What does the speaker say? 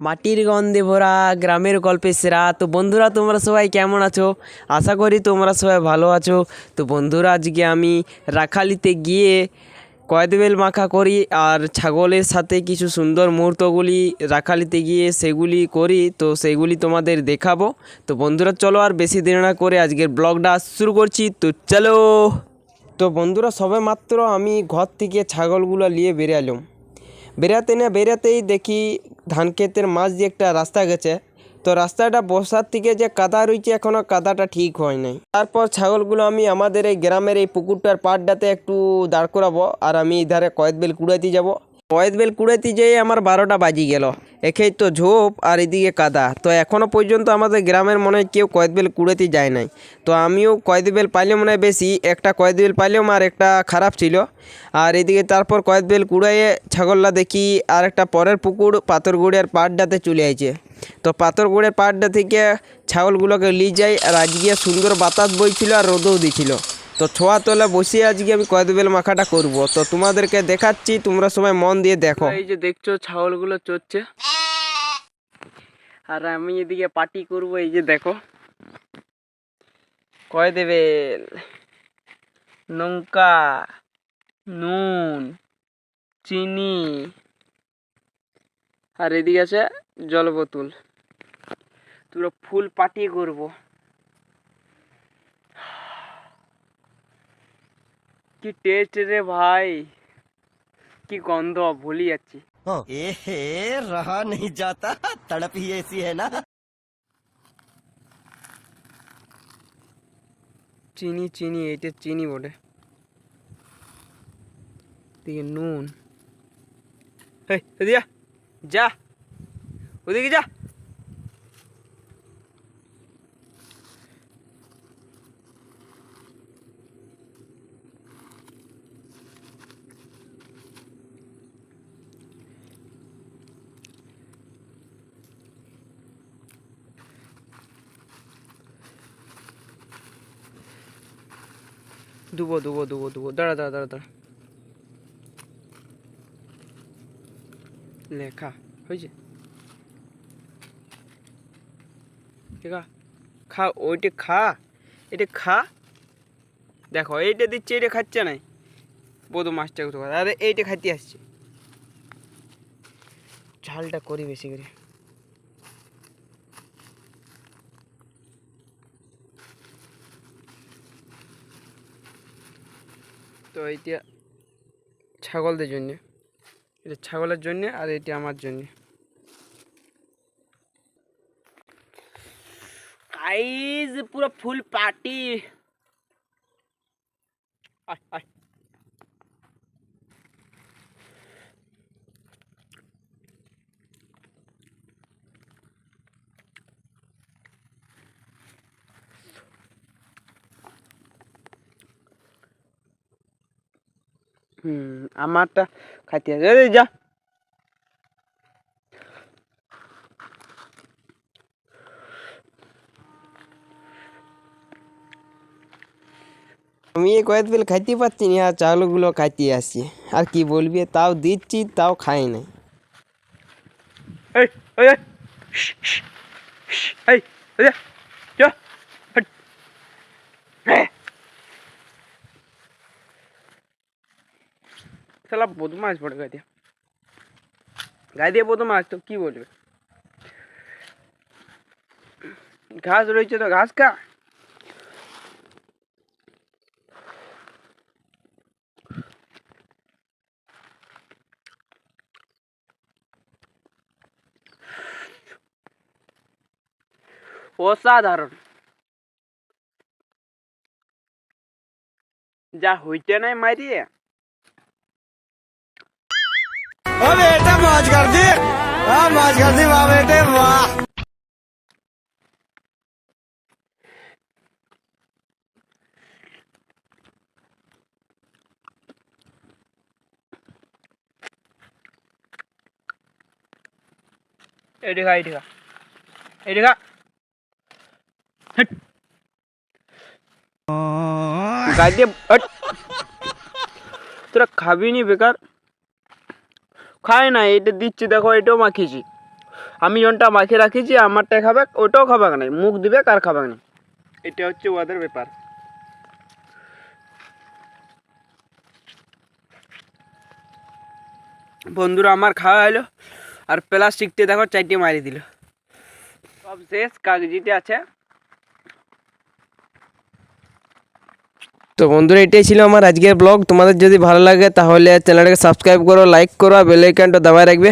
মাটির গন্ধে ভরা গ্রামের গল্পে সেরা। তো বন্ধুরা, তোমরা সবাই কেমন আছো? আশা করি তোমরা সবাই ভালো আছো। তো বন্ধুরা, আজকে আমি রাখালিতে গিয়ে কয়েদবেল মাখা করি আর ছাগলের সাথে কিছু সুন্দর মুহূর্তগুলি রাখালিতে গিয়ে সেগুলি করি। তো সেগুলি তোমাদের দেখাবো। তো বন্ধুরা, চলো আর বেশি দেরি না করে আজকের ব্লগটা শুরু করছি। তো চলো। তো বন্ধুরা, সবে মাত্র আমি ঘর থেকে ছাগলগুলো নিয়ে বেরিয়ে এলাম। বেরাতে না বেরাতেই দেখি ধান ক্ষেতের মাছ দিয়ে একটা রাস্তা গেছে। তো রাস্তাটা বসার থেকে যে কাদা রয়েছে এখনও কাদাটা ঠিক হয় নাই। তারপর ছাগলগুলো আমি আমাদের এই গ্রামের এই পুকুরটার পাড়টাতে একটু দাঁড় করাবো, আর আমি ধারে কয়েক বেল কুড়াইতে যাব। কয়েদ বেল কুড়াইতে যেয়ে আমার বারোটা বাজি গেল। একেই তো ঝোপ আর এদিকে কাদা। তো এখনও পর্যন্ত আমাদের গ্রামের মনে হয় কেউ কয়েদ বেল কুড়াইতে যায় নাই। তো আমিও কয়েদ বেল পাইলে মনে হয় বেশি, একটা কয়েদ বেল পাইলেও আর একটা খারাপ ছিল। আর এদিকে তারপর কয়েদ বেল কুড়াইয়ে ছাগললা দেখি আর একটা পরের পুকুর পাথরগুড়ের পাড়টাতে চলে আইছে। তো পাথরগুড়ের পাড়টা থেকে ছাগলগুলোকে নিয়ে যাই আর আজকে সুন্দর বাতাস বইছিল আর রোদও দিছিল। তো ছোঁয়া তলে বসে আজকে আমি কয়েদবেল মাখাটা করব। তো তোমাদেরকে দেখাচ্ছি, তোমরা সবাই মন দিয়ে দেখো। এই যে দেখছ, ছাগলগুলো চড়ছে। আর আমি এদিকে পার্টি করব, এই যে দেখো। কয়েদেবেল লঙ্কা, নুন, চিনি, আর এদিকে আছে জল বোতল পুরো ফুল পাটি করব। কি টেস্ট রে ভাই? কি গন্ধ ভুলি যাচ্ছি। এ হে রাহা নেই যাতা তড়প হি এসি হ্যাঁ না। চিনি চিনি এটা চিনি বলে দিকে নুন। দিয়া যা। ওদিকে যা। দুবো দুবো দুবো দুবো। দাঁড়া দাঁড়া দাঁড়া দাঁড়া। লেখা, হয়েছে? খা, ওইটা খা, এটা খা। দেখো, এইটা দিচ্ছে এটা খাচ্ছে না। বধু মাছটা আরে, এইটা খাইতে আসছে। ঝালটা করি বেশি করে। তো এইটা ছাগলদের জন্য। এটা ছাগলের জন্য আর এটা আমার জন্য। গাইজ পুরো ফুল পার্টি হুম আমারটা খাইতে আছে এই যা আমি এই কয়েক বেল খাইতে পারছি না আর চাউলগুলো খাইতে আসছি আর কি বলবি তাও দিচ্ছি তাও খাই নাই এই এই এই, শালা বদমাস পড়ে গায়ে দিয়ে গায়ে দিয়ে বদমাস তো কি বলবে ঘাস রয়েছে তো ঘাস খা অসাধারণ। যা হইতে নাই মারিয়ে। ओ बेटा मौज कर दी हाँ मौज कर दी वाह बेटे वाह এটি খা এটি খা এটি খা হেট। গায়ে দিয়ে হট। তোরা খাবি নি বেকার খায় না এটা দিচ্ছি দেখো এটাও মাখিয়েছি। আমি জনটা মাখিয়ে রাখিছি আমারটা খাবে ওটাও খাবে না মুখ দিবে কার খাবে না। এটা হচ্ছে ওদের ব্যাপার। বন্ধুরা আমার খাওয়া হলো আর প্লাস্টিকটা দেখো চারটে মারি দিল। সব শেষ কাগজিতে আছে। তো বন্ধুরা, এটাই ছিল আমার আজকের ব্লগ তোমাদের যদি ভালো লাগে, তাহলে চ্যানেলটাকে সাবস্ক্রাইব করো লাইক করো, আর বেল আইকনটা দাবায় রাখবে।